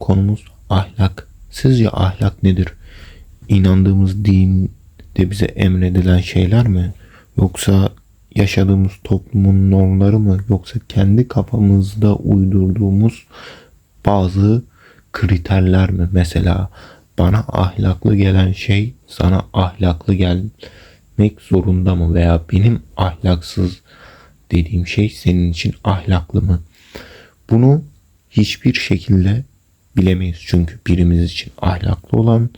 konumuz ahlak. Sizce ahlak nedir? İnandığımız dinde bize emredilen şeyler mi? Yoksa yaşadığımız toplumun normları mı? Yoksa kendi kafamızda uydurduğumuz bazı kriterler mi? Mesela bana ahlaklı gelen şey sana ahlaklı gelmek zorunda mı? Veya benim ahlaksız dediğim şey senin için ahlaklı mı? Bunu hiçbir şekilde bilemeyiz. Çünkü birimiz için ahlaklı olan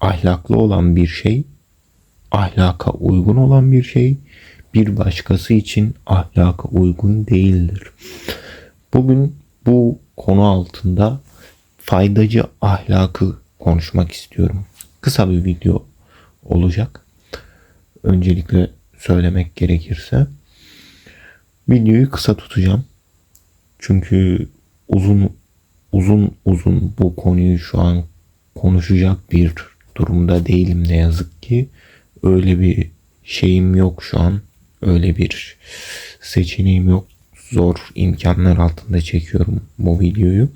ahlaklı olan bir şey ahlaka uygun olan bir şey bir başkası için ahlaka uygun değildir. Bugün bu konu altında faydacı ahlakı konuşmak istiyorum. Kısa bir video olacak. Öncelikle söylemek gerekirse videoyu kısa tutacağım. Çünkü uzun uzun uzun bu konuyu şu an konuşacak bir durumda değilim ne yazık ki. Öyle bir şeyim yok şu an. Öyle bir seçeneğim yok. Zor imkanlar altında çekiyorum bu videoyu.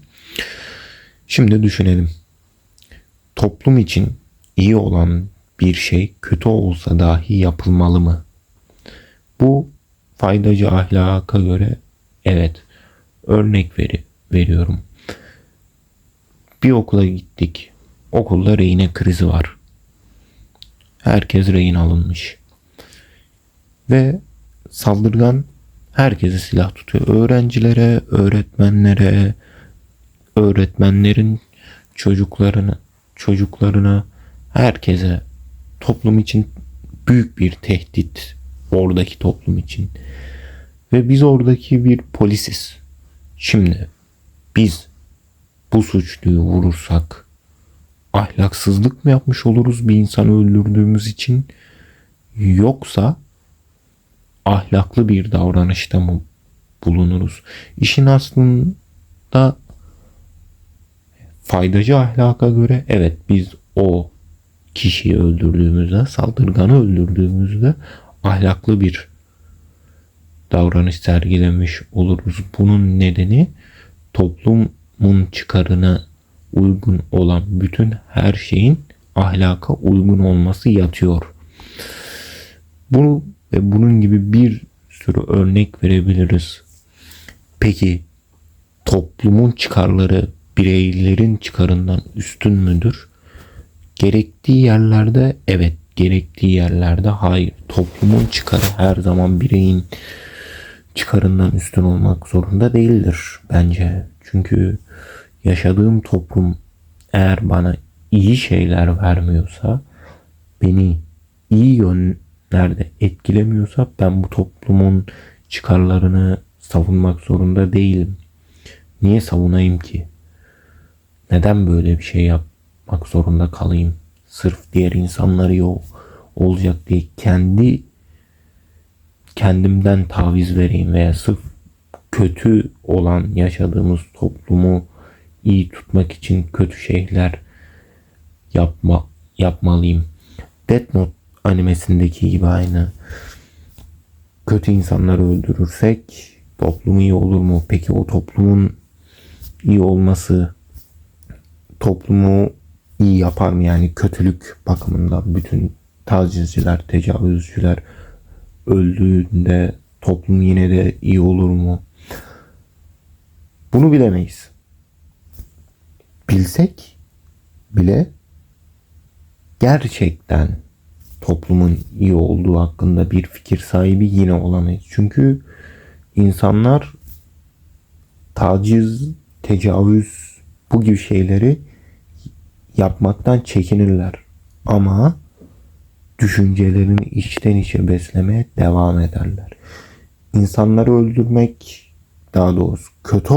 Şimdi düşünelim. Toplum için iyi olan bir şey kötü olsa dahi yapılmalı mı? Bu faydacı ahlaka göre evet. Örnek veri, veriyorum. Bir okula gittik. Okulda rehine krizi var. Herkes rehin alınmış. Ve saldırgan herkese silah tutuyor. Öğrencilere, öğretmenlere, öğretmenlerin çocuklarına, çocuklarına, herkese toplum için büyük bir tehdit oradaki toplum için. Ve biz oradaki bir polisiz. Şimdi biz bu suçluyu vurursak ahlaksızlık mı yapmış oluruz bir insanı öldürdüğümüz için yoksa ahlaklı bir davranışta mı bulunuruz? İşin aslında faydacı ahlaka göre evet biz o kişiyi öldürdüğümüzde, saldırganı öldürdüğümüzde ahlaklı bir davranış sergilemiş oluruz. Bunun nedeni toplumun çıkarına uygun olan bütün her şeyin ahlaka uygun olması yatıyor. Bu ve bunun gibi bir sürü örnek verebiliriz. Peki toplumun çıkarları bireylerin çıkarından üstün müdür? Gerektiği yerlerde evet, gerektiği yerlerde hayır. Toplumun çıkarı her zaman bireyin çıkarından üstün olmak zorunda değildir bence. Çünkü yaşadığım toplum eğer bana iyi şeyler vermiyorsa, beni iyi yönlerde etkilemiyorsa ben bu toplumun çıkarlarını savunmak zorunda değilim. Niye savunayım ki? Neden böyle bir şey yapmak zorunda kalayım? Sırf diğer insanları yok olacak diye kendi kendimden taviz vereyim veya sırf kötü olan yaşadığımız toplumu iyi tutmak için kötü şeyler yapma yapmalıyım. Death Note animesindeki gibi aynı. Kötü insanları öldürürsek toplum iyi olur mu? Peki o toplumun iyi olması toplumu iyi yapar mı? Yani kötülük bakımından bütün tacizciler, tecavüzcüler öldüğünde toplum yine de iyi olur mu? Bunu bilemeyiz. Bilsek bile gerçekten toplumun iyi olduğu hakkında bir fikir sahibi yine olamayız. Çünkü insanlar taciz, tecavüz bu gibi şeyleri yapmaktan çekinirler. Ama düşüncelerini içten içe beslemeye devam ederler. İnsanları öldürmek, daha doğrusu kötü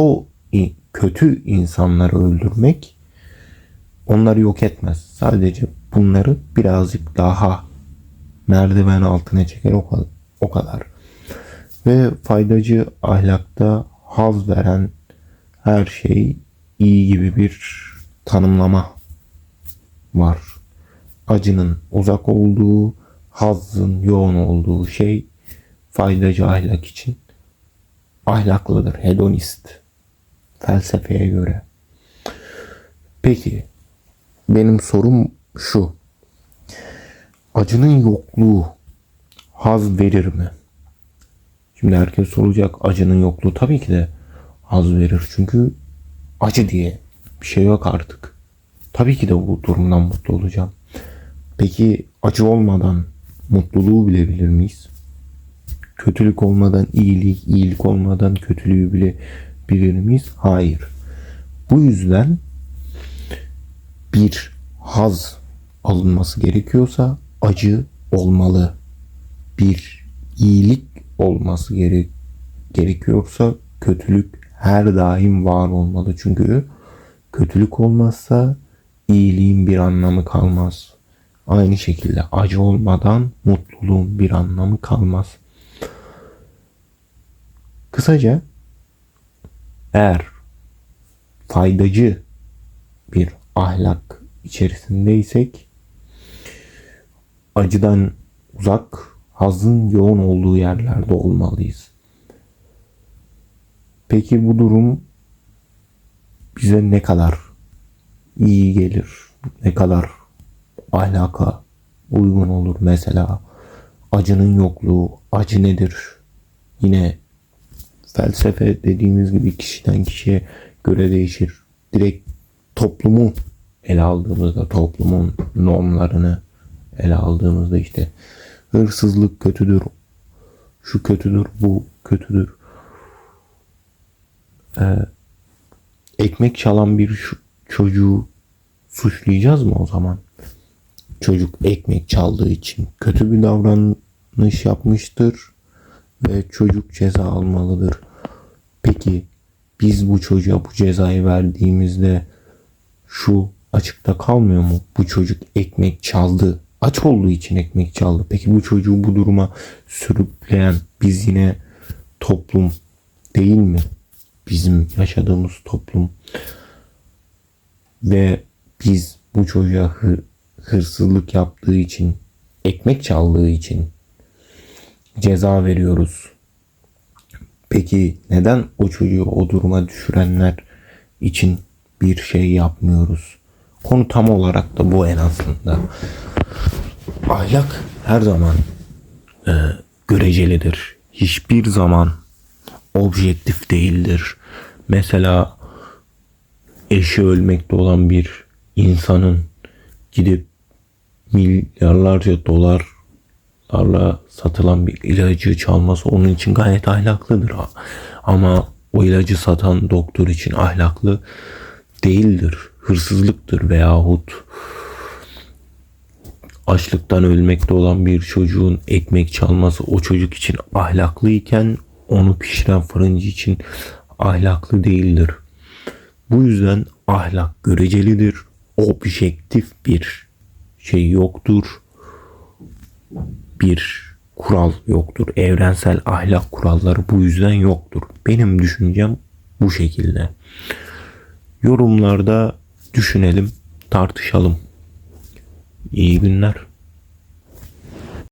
kötü insanları öldürmek onları yok etmez. Sadece bunları birazcık daha merdiven altına çeker o kadar. Ve faydacı ahlakta haz veren her şey iyi gibi bir tanımlama var acının uzak olduğu, hazzın yoğun olduğu şey faydacı ahlak için ahlaklıdır, hedonist felsefeye göre. Peki benim sorum şu. Acının yokluğu haz verir mi? Şimdi herkes soracak acının yokluğu tabii ki de haz verir. Çünkü acı diye bir şey yok artık. Tabii ki de bu durumdan mutlu olacağım. Peki acı olmadan mutluluğu bilebilir miyiz? Kötülük olmadan iyilik, iyilik olmadan kötülüğü bile bilir miyiz? Hayır. Bu yüzden bir haz alınması gerekiyorsa acı olmalı. Bir iyilik olması gerek gerekiyorsa kötülük her daim var olmalı. Çünkü kötülük olmazsa iyiliğin bir anlamı kalmaz. Aynı şekilde acı olmadan mutluluğun bir anlamı kalmaz. Kısaca eğer faydacı bir ahlak içerisindeysek acıdan uzak, hazın yoğun olduğu yerlerde olmalıyız. Peki bu durum bize ne kadar iyi gelir? Ne kadar ahlaka uygun olur? Mesela acının yokluğu, acı nedir? Yine felsefe dediğimiz gibi kişiden kişiye göre değişir. Direkt toplumu ele aldığımızda toplumun normlarını ele aldığımızda işte hırsızlık kötüdür, şu kötüdür, bu kötüdür. Ee, ekmek çalan bir çocuğu suçlayacağız mı o zaman? Çocuk ekmek çaldığı için kötü bir davranış yapmıştır ve çocuk ceza almalıdır. Peki biz bu çocuğa bu cezayı verdiğimizde şu açıkta kalmıyor mu? Bu çocuk ekmek çaldı. Aç olduğu için ekmek çaldı. Peki bu çocuğu bu duruma sürükleyen biz yine toplum değil mi? Bizim yaşadığımız toplum. Ve biz bu çocuğa hı- hırsızlık yaptığı için, ekmek çaldığı için ceza veriyoruz. Peki neden o çocuğu o duruma düşürenler için bir şey yapmıyoruz? Konu tam olarak da bu en aslında. Ahlak her zaman e, görecelidir. Hiçbir zaman objektif değildir. Mesela eşi ölmekte olan bir insanın gidip milyarlarca dolarlarla satılan bir ilacı çalması onun için gayet ahlaklıdır. Ama o ilacı satan doktor için ahlaklı değildir. Hırsızlıktır veyahut açlıktan ölmekte olan bir çocuğun ekmek çalması o çocuk için ahlaklıyken onu pişiren fırıncı için ahlaklı değildir. Bu yüzden ahlak görecelidir. Objektif bir şey yoktur. Bir kural yoktur. Evrensel ahlak kuralları bu yüzden yoktur. Benim düşüncem bu şekilde. Yorumlarda düşünelim, tartışalım. İyi günler.